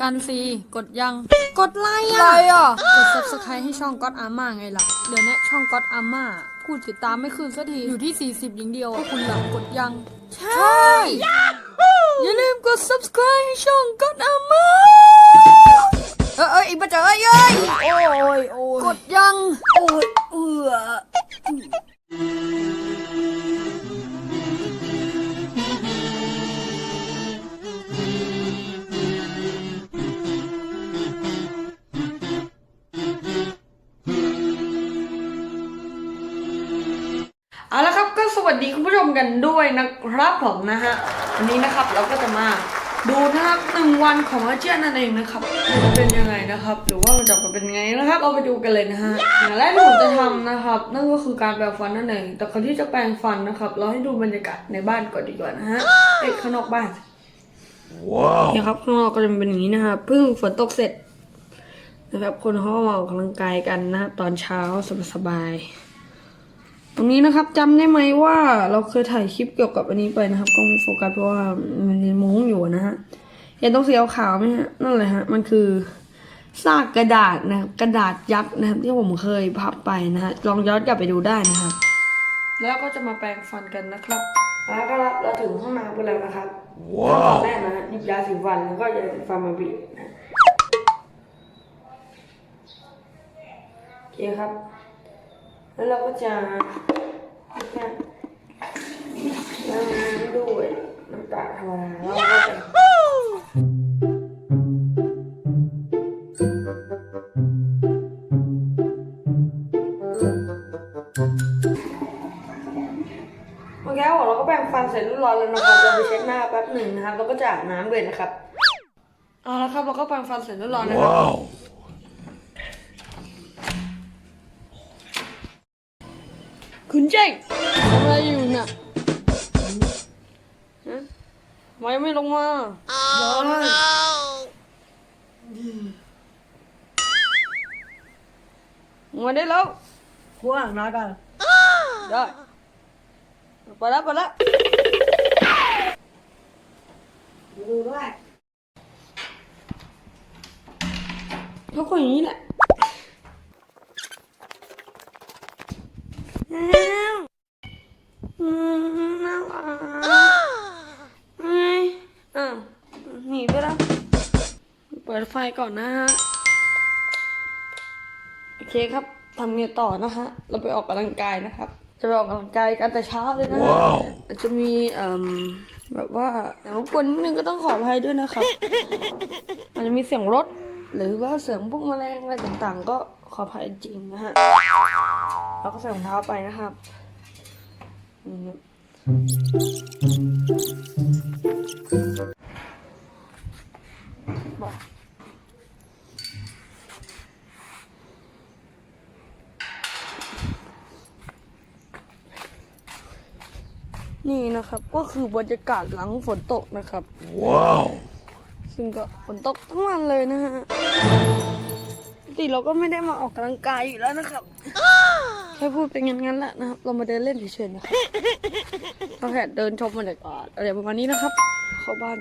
กันซีกดยัง กดไลค์อะไรอะอะ กด subscribe ให้ช่องก๊อตอาม่าไงล่ะ เดี๋ยวนี้ช่องก๊อตอาม่าพูดติดตามไม่ขึ้นสักที อยู่ที่ 40 อย่างเดียวพวกคุณหลังกดยัง ใช่ อย่าลืมกด subscribe ให้ช่องก๊อตอาม่าเออเอออีกมาเจอเอ้ยเอ้ยโอ้ยโอ้ยกดยัง โอ้ยเอือ วัสดีคุณผู้ชมกันด้วยนะครับผมนะฮะวันนี้นะครับเราก็จะมาดูนะครับหนึ่งวันของอาเจียนนั่นเองนะครับมันจะเป็นยังไงนะครับ หรือว่ามันจะออกมาเป็นยังไงนะครับเราไปดูกันเลยนะฮะอย่างแรกที่ผมจะทำนะครับ นั่นก็คือการแปรงฟันนั่นเองแต่ก่อนที่จะแปรงฟันนะครับ เราให้ดูบรรยากาศในบ้านก่อนดีกว่านะฮะเอ้ยข้างนอกบ้านเนี่ยครับข้างนอกก็จะเป็นอย่างนี้นะครับเพิ่งฝนตกเสร็จ นะครับ คนเขาก็มาออกกำลังกายกันนะครับตอนเช้าสบายๆ ตรงนี้นะครับจำได้ไหมว่าเราเคยถ่ายคลิปเกี่ยวกับอันนี้ไปนะครับกล้องไม่โฟกัสเพราะว่ามันมีมุ้งอยู่นะฮะเห็นตรงสีขาวๆไหมฮะนั่นเลยฮะมันคือซากกระดาษนะครับกระดาษยักษ์นะครับ ที่ผมเคยพับไปนะฮะลองย้อนกลับไปดูได้นะครับ แล้วก็จะมาแปรงฟันกันนะครับแล้วก็เราถึงห้องน้ำกันแล้วนะครับขั้นตอนแรกนะฮะหยิบยาสีฟันแล้วก็ยาสีฟันมาบีบนะโอเคครับ แล้วเราก็จะเนี่ยล้างน้ำด้วยน้ำตาลธรรมดาแล้วเราก็จะเมื่อกี้บอกเราก็แปรงฟันเสร็จเรียบร้อยแล้วนะครับเราไปเช็ดหน้าแป๊บหนึ่งนะครับแล้วก็จะอาบน้ำด้วยนะครับเอาละครับเราก็แปรงฟันเสร็จเรียบร้อยนะครับ Wow. คุณเจ้งทำอะไรอยู่น่ะฮะทำไมไม่ลงมาร้อนมาได้แล้วหัวหางน้อยกันได้ไปแล้วไปแล้วดูด้วยเขาก็อย่างนี้แหละอืมน่ารักไงอ้าวหนีไปแล้ว เปิดไฟก่อนนะฮะ โอเคครับทำเงียต่อนะฮะ เราไปออกกำลังกายนะครับ จะไปออกกำลังกายกันแต่เช้าเลยนะฮะว้าวอาจจะมีเอ่มแบบว่าแต่รบกวนนิดนึงก็ต้องขออภัยด้วยนะครับอาจจะมีเสียงรถ หรือว่าเสียงพวกแมลงอะไรต่างๆ ก็ขออภัยจริงนะฮะเราก็ใส่รองเท้าไปนะครับอืมบอก นี่นะครับก็คือบรรยากาศหลังฝนตกนะครับ Wow. ซึ่งก็ฝนตกทั้งวันเลยนะฮะปกติเราก็ไม่ได้มาออกกำลังกายอยู่แล้วนะครับแค่พูดเป็นงั้นๆแหละนะครับ เรามาเดินเล่นเฉยๆนะครับเราแค่เดินชมบรรยากาศอะไรประมาณนี้นะครับ เข้าบ้าน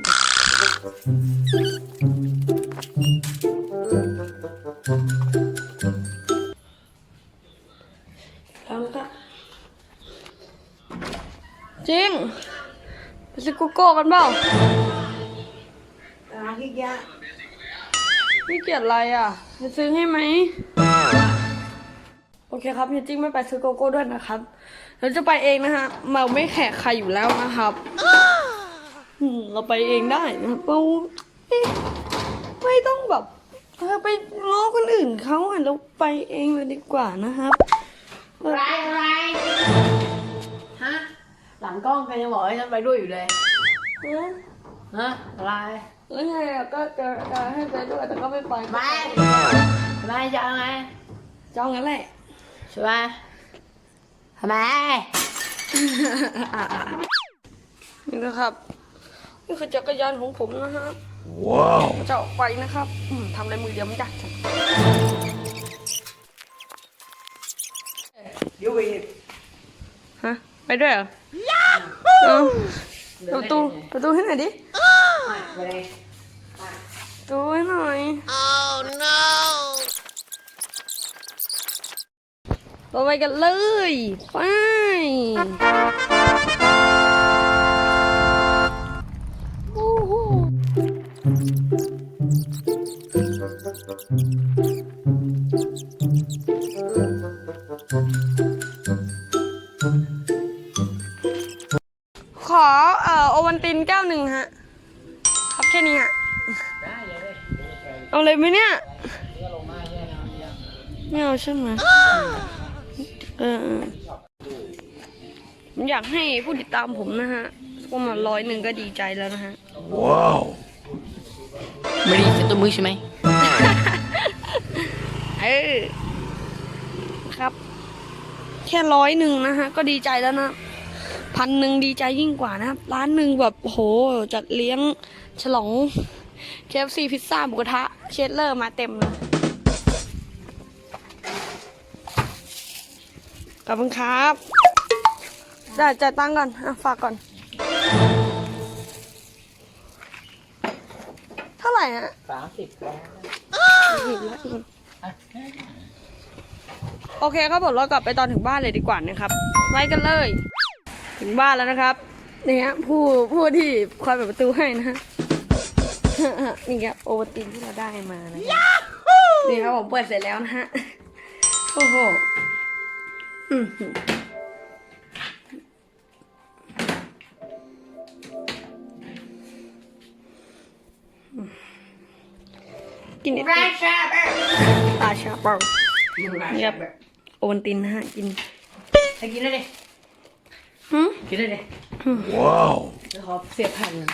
ไปซื้อโกโก้กันเปล่าร้านที่ยะพี่เกียดอะไรอะจะซื้อให้ไหม โอเคครับพี่จิ้งไม่ไปซื้อโกโก้ด้วยนะครับ เราจะไปเองนะฮะเราไม่แขกใครอยู่แล้วนะครับอืมเราไปเองได้นะครับเราไม่ไม่ต้องแบบเออไปง้อคนอื่นเขาอะเราไปเองเลยดีกว่านะครับ อะไรอะไรฮะ หลังกล้องใครยังบอกให้ฉันไปด้วยอยู่เลยเออฮะอะไรแล้วไงอะก็จะจะให้ไปด้วยแต่ก็ไม่ไปไปทำไมจะเอาไงจ้องงั้นแหละใช่ไหมทำไม นี่นะครับ นี่คือจักรยานของผมนะฮะ Wow. จะออกไปนะครับอืมทำอะไรมือเดียวไม่ได้จ้ะเดี๋ยวไปฮะไปด้วยเหรอ ประตูประตูให้หน่อยดิตูให้หน่อย oh no ลงไปกันเลย ไป เอ่อโอวันตินแก้วหนึ่งฮะ ครับแค่นี้ฮะได้เลยเอาเลยไหมเนี่ยก็ลงมาแย่นะเยี่ยมไม่เอาใช่ไหมเออเออผมอยากให้ผู้ติดตามผมนะฮะประมาณร้อยหนึ่งก็ดีใจแล้วนะฮะไม่ได้เซ็ตตัวมือใช่ไหมเออ ครับ แค่ร้อยหนึ่งนะฮะ ก็ดีใจแล้วนะ พันหนึ่งดีใจยิ่งกว่านะครับร้านหนึ่งแบบโหจัดเลี้ยงฉลองเคฟซีพิซซ่าหมูกระทะเชดเลอร์มาเต็มเลยขอบคุณครับได้จ่ายตังค์ก่อนอะฝากก่อน เท่าไหร่ฮะสามสิบแล้วโอเคครับผมเรากลับไปตอนถึงบ้านเลยดีกว่านะครับ ไว้กันเลย ถึงบ้านแล้วนะครับนี่ฮะผู้ผู้ที่คอยเปิดประตูให้นะฮะนี่ครับโอวัลตินที่เราได้มานะครับนี่ครับผมเปิดเสร็จแล้วนะฮะโอ้โหอื้อหือกินไอติมราชาตาชาเปล่านี่ครับโอวัลตินนะฮะกินไปกินเลยดิหืม กินเลยดิ Wow. เดี๋ยวขอเสียบแผ่นหนึ่ง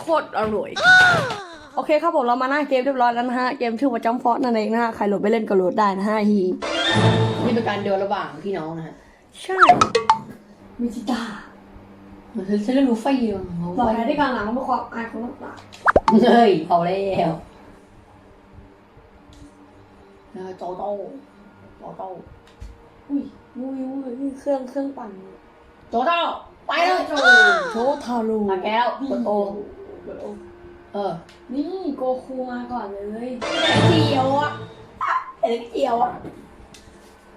โคตรอร่อย โอเคครับผมเรามาหน้าเกมเรียบร้อยแล้วนะฮะ เกมชื่อว่าจัมฟอสนั่นเองนะฮะ ใครโหลดไปเล่นก็โหลดได้นะฮะฮีนี่เป็นการเดินระหว่างพี่น้องนะฮะ ใช่มิจิตาเหมือนฉันเล่นรู้ไฟเดียวหล่อได้กลางหลังเพื่อความอายของนักตาเฮ้ยพอแล้วนะโจโต้โจโต้อุ้ย อุ้ยอุ้ยนี่เครื่องเครื่องปั่นโจโต้ไปเลยโจโชทารูมาแก้วกดโอเออ นี่โกคูมาก่อนเลยไอ้เจียวอะไอ้เจียวอะ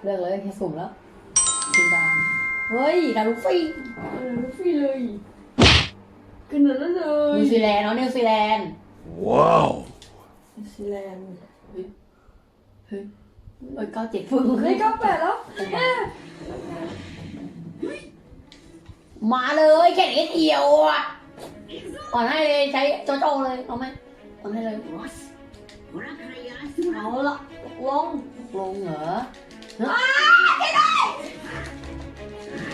เลือกเลยแค่สุ่มแล้วสุ่มดาวเฮ้ยดารุฟี่เออลูฟี่เลยขึ้นนั้นเลยนิวซีแลนด์เนาะนิวซีแลนด์ Wow. นิวซีแลนด์เฮ้ย เอ้ยเก้าเจ็ดพึ่งเฮ้ยเก้าแปดแล้วเอ๊ะมาเลยแค่นี้เดียวอะอ่อนให้เลยใช้โจโจ้เลยเอาไหมอ่อนให้เลยเอาละลงลงเหรออ้าไม่ได้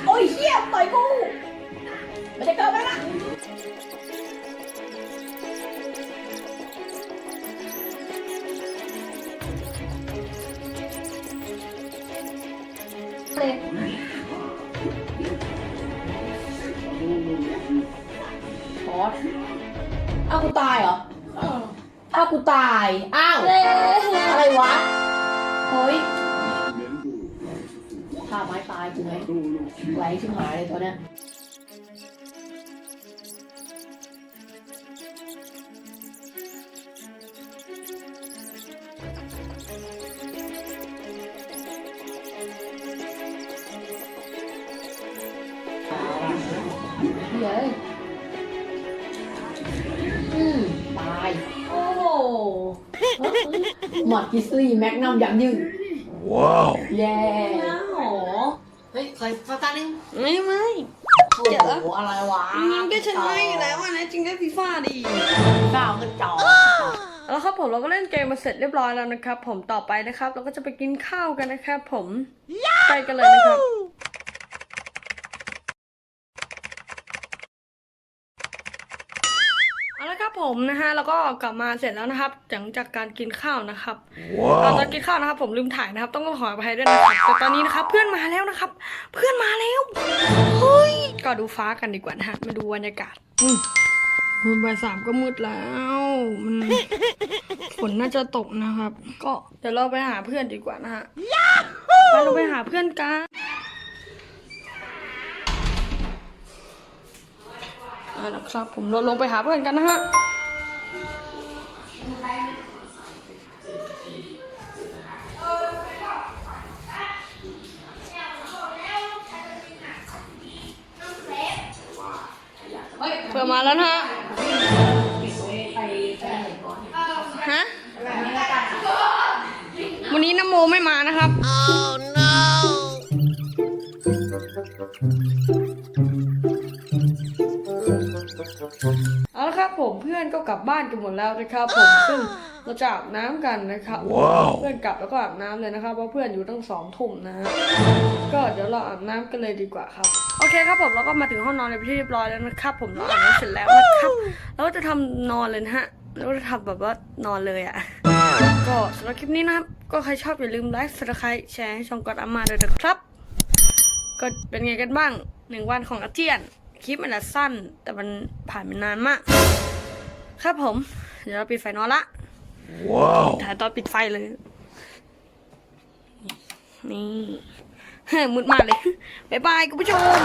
โอ้ยเฮียต่อยกูไม่ได้เกิดไปละ พอดอ้าวกูตายเหรอ อ้าวกูตาย อ้าว อะไรวะ เฮ้ยท่าไม้ตายกูไหมไหลชิบหายเลยตัวเนี้ย หมดกิสลี่แม็กนัมยักษ์ยืด Wow. แย่หรอเฮ้ยเคยฟังกันนึงไม่ไม่โอ้โหอะไรวะมันก็ชนะอยู่แล้วอะนะจริงก็ฟีฟ่าดีก้าวกระจอกแล้วครับผมเราก็เล่นเกมมาเสร็จเรียบร้อยแล้วนะครับ ผมต่อไปนะครับ เราก็จะไปกินข้าวกันนะครับ ผมไปกันเลยนะครับ เอาละครับ ผมนะฮะแล้วก็กลับมาเสร็จแล้วนะครับหลังจากการกินข้าวนะครับตอน Wow. กินข้าวนะครับผมลืมถ่ายนะครับ ต้องขออภัยด้วยนะครับแต่ตอนนี้นะครับ เพื่อนมาแล้วนะครับ เพื่อนมาแล้วเฮ้ยก็ดูฟ้ากันดีกว่านะฮะมาดูบรรยากาศอืมมันบ่ายสามก็มืดแล้วมันฝนน่าจะตกนะครับ ก็เดี๋ยวเราไปหาเพื่อนดีกว่านะฮะไปเราไปหาเพื่อนกันเอาละครับผมเราลงไปหาเพื่อนกันนะฮะ มาแล้วนะฮะฮะวันนี้น้ำโมไม่มานะครับ ผมเพื่อนก็กลับบ้านกันหมดแล้วนะครับผมซึ่งเราจะอาบน้ำกันนะครับว้าวเพื่อนกลับแล้วก็อาบน้ำเลยนะครับเพราะเพื่อนอยู่ตั้งสองทุ่มนะฮะก็เดี๋ยวเราอาบน้ำกันเลยดีกว่าครับโอเคครับผมเราก็มาถึงห้องนอนในที่เรียบร้อยแล้วนะครับ ผมเราอาบน้ำเสร็จแล้วนะครับเราก็จะทำนอนเลยนะฮะเราก็จะทำแบบว่านอนเลยอะก็สำหรับคลิปนี้นะครับก็ใครชอบอย่าลืมไลค์สไครต์แชร์ให้ช่องกอดอามาด้วยนะครับ ก็เป็นไงกันบ้างหนึ่งวันของอาเจียนคลิปมันอาจสั้น แต่มันผ่านไปนานมาก ครับผม เดี๋ยวเราปิดไฟนอนละ Wow. ถ่ายตอนปิดไฟเลย นี่ มืดมากเลย บ๊ายบายคุณผู้ชม